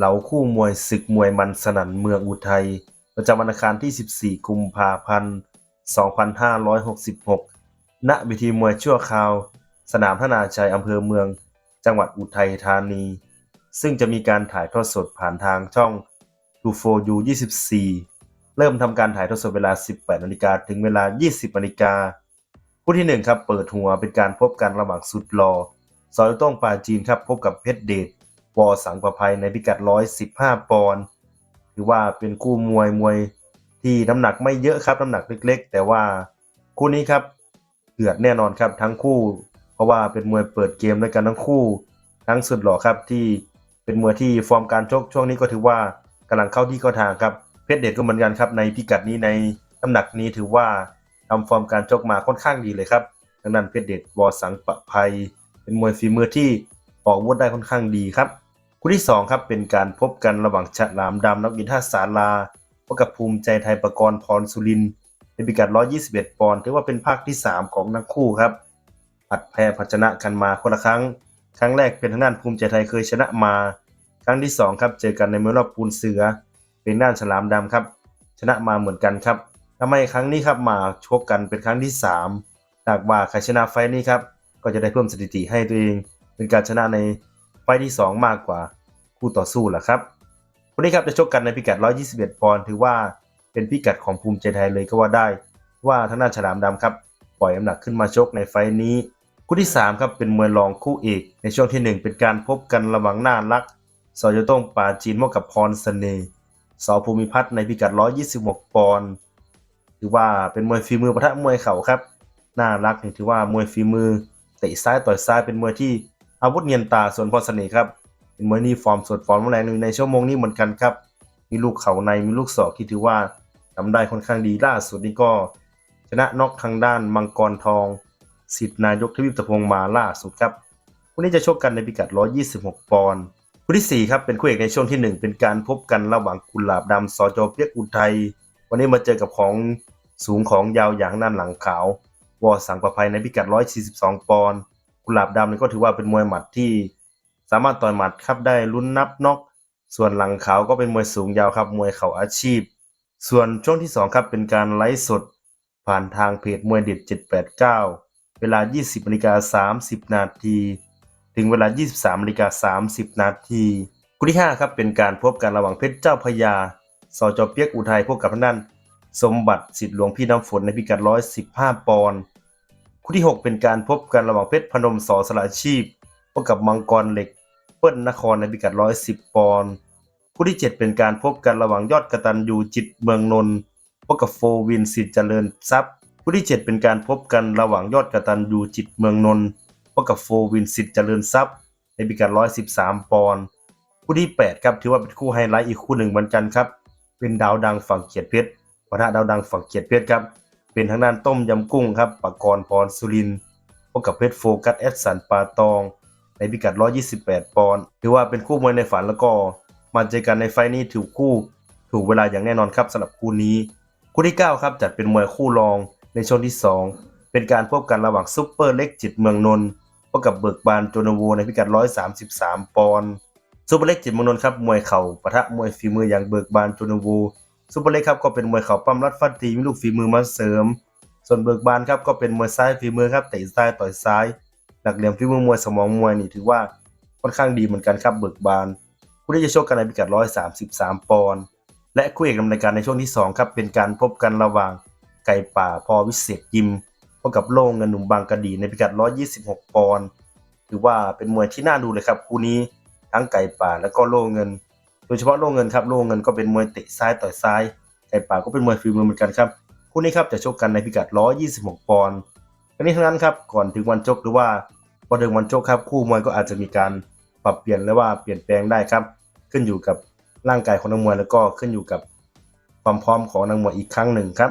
เหลาคู่มวยศึกมวยมันสนั่นเมืองอุทัย ประจำวันอังคารที่ 14 กุมภาพันธ์ 2566ณวิธีมวยชั่วคราว สนามพระนาชัยอำเภอเมือง จังหวัดอุทัยธานี ซึ่งจะมีการถ่ายทอดสดผ่านทางช่อง2 4 U 24 เริ่มทำการถ่ายทอดสดเวลา 18 นาฬิกาถึงเวลา 20 นาฬิกาคู่ที่หนึ่งครับ เปิดหัวเป็นการพบกันระหว่างสุดหล่อซอยต้องปาจีนครับ พบกับเพชรเดช วอสังประภัยในพิกัด 115 ปอนด์ถือว่าเป็นคู่มวยมวยที่น้ำหนักไม่เยอะครับน้ำหนักเล็ก ๆ แต่ว่าคู่นี้ครับเดือดแน่นอนครับทั้งคู่ เพราะว่าเป็นมวยเปิดเกมด้วยกันทั้งคู่ ทั้งสุดหล่อครับที่เป็นมวยที่ฟอร์มการชกช่วงนี้ก็ถือว่ากำลังเข้าที่เข้าทางครับเพชรเดชก็เหมือนกันครับในพิกัดนี้ในน้ำหนักนี้ถือว่าทำฟอร์มการชกมาค่อนข้างดีเลยครับดังนั้นเพชรเดชวอสังประภัย เป็นมวยฝีมือที่ออกวุธได้ค่อนข้างดีครับ คู่ที่สองครับเป็นการพบกันระหว่างฉลามดำนักบินท่าสาราพบกับภูมิใจไทยประกรณ์พรสุรินทร์ในพิกัด 121 ปอนด์ถือว่าเป็นภาคที่ 3 ของทั้งคู่ครับผัดแพ้ผัดชนะกันมาคนละครั้ง ครั้งแรกเป็นทางด้านภูมิใจไทยเคยชนะมา ครั้งที่สองครับเจอกันในเมืองรอบปูนเสือ เป็นด้านฉลามดำครับ ชนะมาเหมือนกันครับทำไมครั้งนี้ครับมาชกกันเป็นครั้งที่3หากว่าใครชนะไฟล์นี้ครับก็จะได้เพิ่มสถิติให้ตัวเอง เป็นการชนะในไฟที่ 2 มากกว่า คู่ต่อสู้แหละครับวันนี้ครับจะชกกันในพิกัด 121 ปอนด์ถือว่าเป็นพิกัดของภูมิใจไทยเลยก็ว่าได้ ว่าทางด้านฉลามดำครับปล่อยน้ำหนักขึ้นมาชกในไฟนี้ คู่ที่3ครับเป็นมวยรองคู่เอกในช่วงที่ 1 เป็นการพบกันระหว่างหน้ารักสอยต้งปาจีนพบกับพรเสน่ห์สอภูมิพัฒน์ในพิกัด 126 ปอนด์ถือว่าเป็นมวยฝีมือปะทะมวยเข่าครับน่ารักถือว่ามวยฝีมือเตะซ้ายต่อยซ้ายเป็นมวยที่อาวุธเนียนตาส่วนพรเสน่ห์ครับ เป็นมวยนี่ฟอร์มสดฟอร์มแรงในชั่วโมงนี้เหมือนกันครับ มีลูกเข่าในมีลูกศอกที่ถือว่าทำได้ค่อนข้างดีล่าสุดนี่ก็ ชนะน็อกทางด้านมังกรทองสิทธินายกทวิปตะพงมาล่าสุดครับคู่นี้จะชกกันในพิกัด 126 ปอนด์คู่ที่ 4 ครับเป็นคู่เอกในช่วงที่ 1 เป็นการพบกันระหว่างกุหลาบดำสจเปียกอุทัยวันนี้มาเจอกับของสูงของยาวอย่างด้านหลังขาววอสังประภัยในพิกัด 142 ปอนด์กุหลาบดำนี่ก็ถือว่าเป็นมวยหมัดที่ สามารถต่อยหมัดครับได้ลุ้นนับน็อกส่วนหลังขาวก็เป็นมวยสูงยาวครับมวยเข่าอาชีพ ส่วนช่วงที่ 2 ครับเป็นการไลฟ์สด ผ่านทางเพจมวยเด็ด 789 เวลา 20นาฬิกา30 นาที ถึงเวลา 23นาฬิกา30 นาทีคู่ที่ 5 ครับเป็นการพบกันระหว่างเพชรเจ้าพระยาสจเปียกอุทัยพบกับทางด้านสมบัติสิทธิ์หลวงพี่น้ำฝนในพิกัด 115 ปอนด์คู่ที่ 6 เป็นการพบกันระหว่างเพชรพนมสอสละอาชีพพบกับมังกรเหล็ก เปิ้ลนครในพิกัด 110 ปอนด์คู่ที่ 7 เป็นการพบกันระหว่างยอดกระตันยูจิตเมืองนนท์พบกับโฟวินสิทธิ์เจริญทรัพย์คู่ที่ 7 เป็นการพบกันระหว่างยอดกระตันยูจิตเมืองนนท์พบกับโฟวินสิทธิ์เจริญทรัพย์ ในพิกัด 113 ปอนด์คู่ที่ 8 ครับถือว่าเป็นคู่ไฮไลท์อีกคู่หนึ่งเหมือนกันครับ เป็นดาวดังฝั่งเขียดเพชรปะทะดาวดังฝั่งเขียดเพชรครับเป็นทางด้านต้มยำกุ้งครับปากรพรสุรินพบกับเพชรโฟกัสแอดสันปาตอง ในพิกัด 128 ปอนด์ถือว่าเป็นคู่มวยในฝันแล้วก็มาเจอกันในไฟล์นี้ถูกคู่ถูกเวลาอย่างแน่นอนครับสำหรับคู่นี้ คู่ที่ 9 ครับจัดเป็นมวยคู่รองในช่วงที่ 2 เป็นการพบกันระหว่างซุปเปอร์เล็กจิตเมืองนนท์พบกับเบิกบานโจนโวในพิกัด 133 ปอนด์ซุปเปอร์เล็กจิตเมืองนนท์ครับมวยเข่าปะทะมวยฝีมืออย่างเบิกบานโจนโวซุปเปอร์เล็กครับก็เป็นมวยเข่าปั้มรัดฟัดตีมีลูกฝีมือมาเสริม ส่วนเบิกบานครับก็เป็นมวยซ้ายฝีมือครับเตะซ้ายต่อยซ้าย หลักเหลี่ยมฝีมือมวยสมองมวยนี่ถือว่าค่อนข้างดีเหมือนกันครับเบิกบานคู่ที่จะชกกันในพิกัด 133 ปอนด์และคู่เอกนำรายการในช่วงที่ 2 ครับ เป็นการพบกันระหว่างไก่ป่าพอวิเศษยิมพบกับโล่งเงินหนุ่มบางกะดีในพิกัด 126 ปอนด์ถือว่าเป็นมวยที่น่าดูเลยครับ คู่นี้ทั้งไก่ป่าแล้วก็โล่เงิน โดยเฉพาะโล่เงินครับโล่เงินก็เป็นมวยเตะซ้ายต่อยซ้าย ไก่ป่าก็เป็นมวยฝีมือเหมือนกันครับคู่นี้ครับจะชกกันในพิกัด 126 ปอนด์ ทั้งนี้ทั้งนั้นครับก่อนถึงวันชกหรือว่าพอถึงวันชกครับคู่มวยก็อาจจะมีการปรับเปลี่ยนหรือว่าเปลี่ยนแปลงได้ครับ ขึ้นอยู่กับร่างกายของนักมวยแล้วก็ขึ้นอยู่กับความพร้อมของนักมวยอีกครั้งหนึ่งครับ